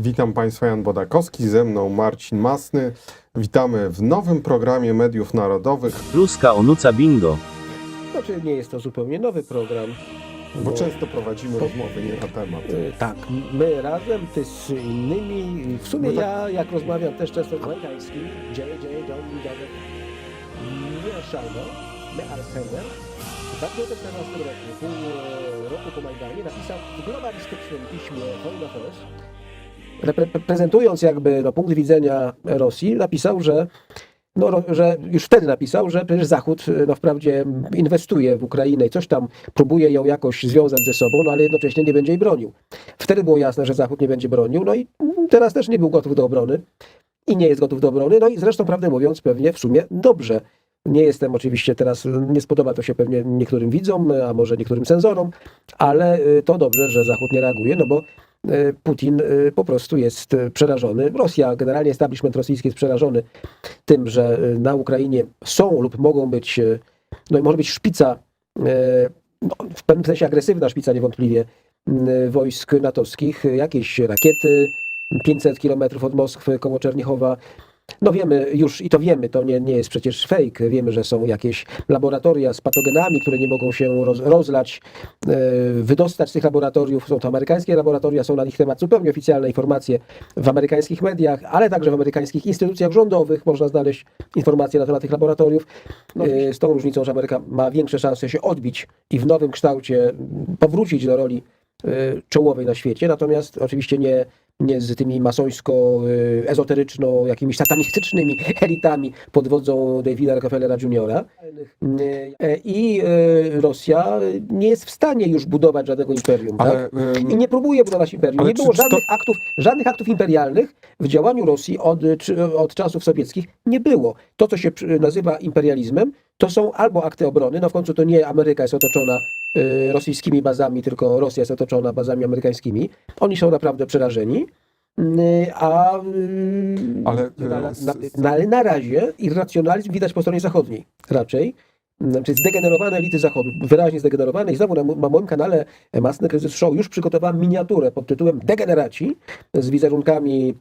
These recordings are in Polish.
Witam Państwa, Jan Bodakowski, ze mną Marcin Masny. Witamy w nowym programie Mediów Narodowych, Kluska onuca bingo. Znaczy nie jest to zupełnie nowy program. bo często prowadzimy rozmowy nie na temat. E, Tak, my razem, ty z innymi. W sumie No tak. ja, jak rozmawiam też często z amerykańskim, dzieje, dzieje, dom. Mieszano, my Arsener, w 2014 roku, pół roku po Majdanie, napisał w globalistycznym piśmie Affairs, repre- prezentując jakby no, punkt widzenia Rosji, napisał, że no, że już wtedy napisał, że przecież Zachód no, wprawdzie inwestuje w Ukrainę i coś tam próbuje ją jakoś związać ze sobą, no ale jednocześnie nie będzie jej bronił. Wtedy było jasne, że Zachód nie będzie bronił, no i teraz też nie był gotów do obrony i nie jest gotów do obrony, no i zresztą prawdę mówiąc pewnie w sumie dobrze. Nie jestem oczywiście teraz, nie spodoba to się pewnie niektórym widzom, a może niektórym cenzorom, ale y, to dobrze, że Zachód nie reaguje, no bo Putin y, po prostu jest y, przerażony. Rosja, generalnie establishment rosyjski jest przerażony tym, że na Ukrainie są lub mogą być, no i może być szpica, no, w pewnym sensie agresywna szpica niewątpliwie wojsk natowskich, jakieś rakiety, 500 kilometrów od Moskwy koło Czernichowa. No wiemy już i to wiemy, to nie, nie jest przecież fake. Wiemy, że są jakieś laboratoria z patogenami, które nie mogą się roz, rozlać, e, wydostać z tych laboratoriów. Są to amerykańskie laboratoria, są na ich temat zupełnie oficjalne informacje w amerykańskich mediach, ale także w amerykańskich instytucjach rządowych można znaleźć informacje na temat tych laboratoriów. E, Z tą różnicą, że Ameryka ma większe szanse się odbić i w nowym kształcie powrócić do roli e, czołowej na świecie, natomiast oczywiście nie, nie z tymi masońsko-ezoteryczno, jakimiś satanistycznymi elitami pod wodzą Davida Rockefellera Jr. E, I e, Rosja nie jest w stanie już budować żadnego imperium. Ale, tak? I nie próbuje budować imperium. Nie było czy to- żadnych, aktów, żadnych aktów imperialnych w działaniu Rosji od, od czasów sowieckich. Nie było. To, co się nazywa imperializmem, to są albo akty obrony, no w końcu to nie Ameryka jest otoczona y, rosyjskimi bazami, tylko Rosja jest otoczona bazami amerykańskimi. Oni są naprawdę przerażeni. A y, Ale, na, na, s- na, ale na razie irracjonalizm widać po stronie zachodniej raczej. Znaczy zdegenerowane elity Zachodu, wyraźnie zdegenerowane. I znowu na, na moim kanale Masny Kryzys Show już przygotowałem miniaturę pod tytułem Degeneraci z wizerunkami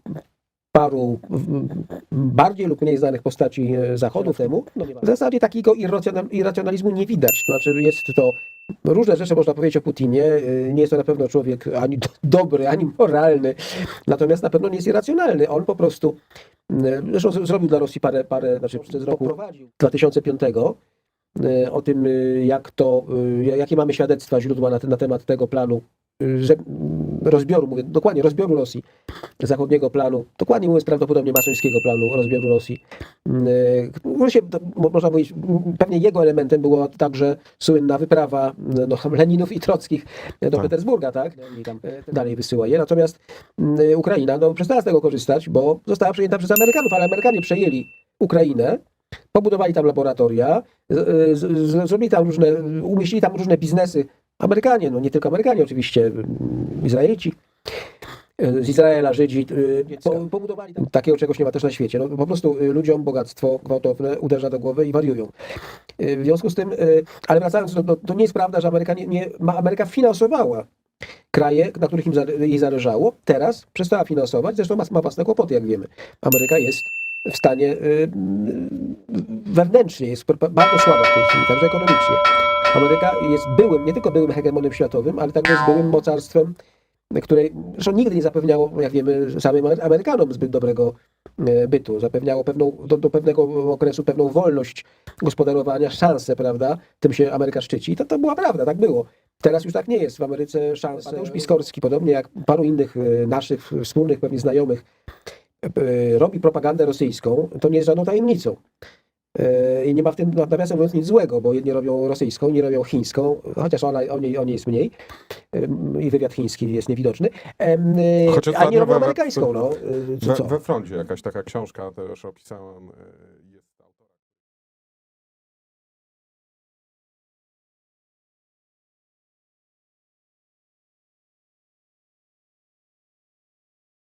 paru w- bardziej lub mniej znanych postaci e, Zachodu temu. No, w zasadzie takiego irracjonal- irracjonalizmu nie widać. To znaczy jest to różne rzeczy można powiedzieć o Putinie. e, Nie jest to na pewno człowiek ani do- dobry, ani moralny. Natomiast na pewno nie jest irracjonalny. On po prostu e, Zresztą zrobił dla Rosji parę, parę znaczy z roku 2005 e, o tym, e, jak to, jakie mamy świadectwa, źródła na, na temat tego planu, że, rozbioru, mówię dokładnie, rozbioru Rosji, zachodniego planu, dokładnie mówiąc prawdopodobnie masońskiego planu rozbioru Rosji. Mm, e, się, można powiedzieć, pewnie jego elementem była także słynna wyprawa no, Leninów i Trockich do Tak. Petersburga, tak? I tam e, dalej wysyła je. Natomiast mm, Ukraina no, przestała z tego korzystać, bo została przejęta przez Amerykanów, ale Amerykanie przejęli Ukrainę, pobudowali tam laboratoria, z, z, z, zrobili tam różne, umieścili tam różne biznesy. Amerykanie, no nie tylko Amerykanie oczywiście, mm, Izraelici, e, z Izraela, Żydzi, e, po, pobudowali tam, takiego czegoś nie ma też na świecie. No, po prostu e, ludziom bogactwo gwałtowne uderza do głowy i wariują. W związku z tym, ale wracając, no, no, to nie jest prawda, że Ameryka, nie, nie, Ameryka finansowała kraje, na których im jej zależało. Teraz przestała finansować, zresztą ma, ma własne kłopoty, jak wiemy. Ameryka jest w stanie wewnętrznie, jest bardzo słaba w tej chwili, także ekonomicznie. Ameryka jest byłym, nie tylko byłym hegemonem światowym, ale także jest byłym mocarstwem, które zresztą nigdy nie zapewniało, jak wiemy, samym Amerykanom zbyt dobrego e, bytu. Zapewniało pewną, do, do pewnego okresu pewną wolność gospodarowania, szansę, prawda? Tym się Ameryka szczyci. I to, to była prawda, tak było. Teraz już tak nie jest. W Ameryce szanse. Mateusz Piskorski, podobnie jak paru innych e, naszych wspólnych pewnie znajomych, e, robi propagandę rosyjską, to nie jest żadną tajemnicą. E, I nie ma w tym, nawiasem mówiąc, nic złego, bo jedni robią rosyjską, inni robią chińską, chociaż ona, o, niej, o niej jest mniej i wywiad chiński jest niewidoczny, e, Chociaż a nie robią we- amerykańską. No. E, we, co? we froncie jakaś taka książka też opisałem. Jest